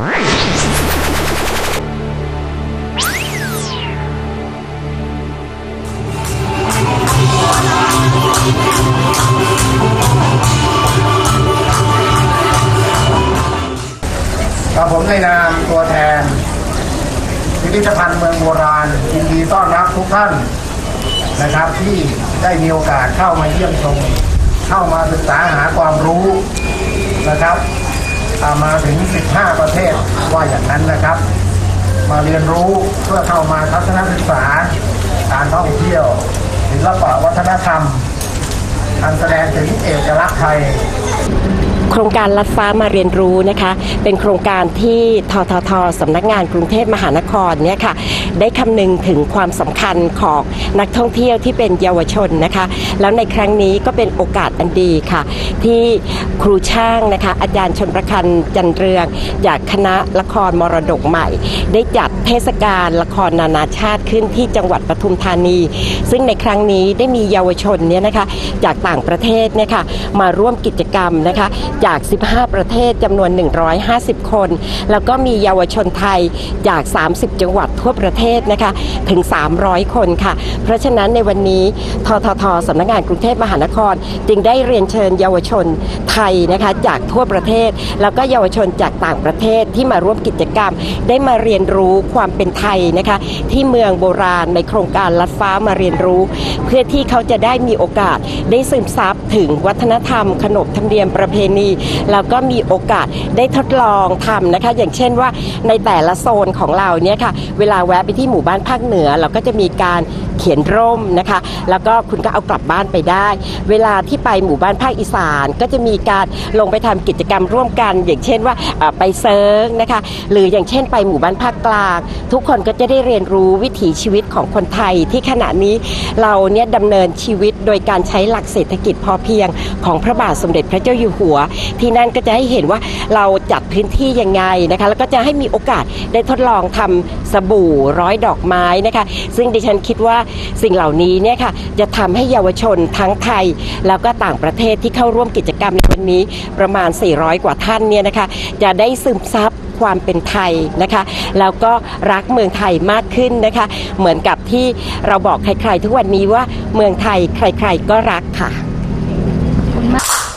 กับผมในนามตัวแทน พิพิธภัณฑ์เมืองโบราณยินดีต้อนรับทุกท่านนะครับที่ได้มีโอกาสเข้ามาเยี่ยมชม เข้ามาศึกษาหาความรู้นะครับ มาถึง 15 ประเทศว่าอย่างนั้นนะครับ มาเรียนรู้เพื่อเข้ามาทัศนศึกษา การท่องเที่ยวศิลปะวัฒนธรรมอันแสดงถึงเอกลักษณ์ไทย โครงการลัดฟ้ามาเรียนรู้นะคะ เป็นโครงการที่ทททสำนักงานกรุงเทพมหานครเนี่ยค่ะได้คำนึงถึงความสำคัญของนักท่องเที่ยวที่เป็นเยาวชนนะคะ แล้วในครั้งนี้ก็เป็นโอกาสอันดีค่ะ ที่ครูช่างนะคะอาจารย์ชนประคันจันเรือง จากคณะละครมรดกใหม่ ได้จัดเทศกาลละครนานาชาติขึ้นที่จังหวัดปทุมธานี ซึ่งในครั้งนี้ได้มีเยาวชนเนี่ยนะคะจากต่างประเทศเนี่ยค่ะมาร่วมกิจกรรมนะคะจาก 15 ประเทศจำนวน 150 คน แล้วก็มีเยาวชนไทยจาก 30 จังหวัดทั่วประเทศนะคะถึง 300 คนค่ะ เพราะฉะนั้นในวันนี้ทททสำนักงานกรุงเทพมหานคร จึงได้เรียนเชิญเยาวชนไทยนะคะจากทั่วประเทศ แล้วก็เยาวชนจากต่างประเทศที่มาร่วมกิจกรรม ได้มาเรียนรู้ความเป็นไทยนะคะที่เมืองโบราณในโครงการลัดฟ้ามาเรียนรู้ เพื่อที่เขาจะได้มีโอกาสได้ซึมซับ ถึงวัฒนธรรม ขนบธรรมเนียมประเพณี แล้วก็มีโอกาสได้ทดลองทำนะคะ อย่างเช่นว่าในแต่ละโซนของเราเนี่ยค่ะเวลาแวะไปที่หมู่บ้านภาคเหนือ เราก็จะมีการเขียนร่มนะคะ แล้วก็คุณก็เอากลับบ้านไปได้ เวลาที่ไปหมู่บ้านภาคอีสานก็จะมีการลงไปทำกิจกรรมร่วมกัน อย่างเช่นว่าไปเซิร์งนะคะ หรืออย่างเช่นไปหมู่บ้านภาคกลาง ทุกคนก็จะได้เรียนรู้วิถีชีวิตของคนไทยที่ขณะนี้เราเนี่ยดำเนินชีวิตโดยการใช้หลักเศรษฐกิจพอเพียงของพระบาทสมเด็จพระเจ้าอยู่หัว ที่นั่นก็จะให้เห็นว่าเราจัดพื้นที่ยังไงนะคะแล้วก็จะให้มีโอกาสได้ทดลองทำสบู่ร้อยดอกไม้นะคะซึ่งดิฉันคิดว่าสิ่งเหล่านี้เนี่ยค่ะจะทำให้เยาวชนทั้งไทย แล้วก็ต่างประเทศที่เข้าร่วมกิจกรรมในวันนี้ประมาณ 400 กว่าท่านเนี่ยนะคะจะได้ซึมซับความเป็นไทยนะคะแล้วก็รักเมืองไทยมากขึ้นนะคะเหมือนกับที่เราบอกใครๆทุกวันนี้ว่าเมืองไทยใครๆก็รักค่ะ Mama.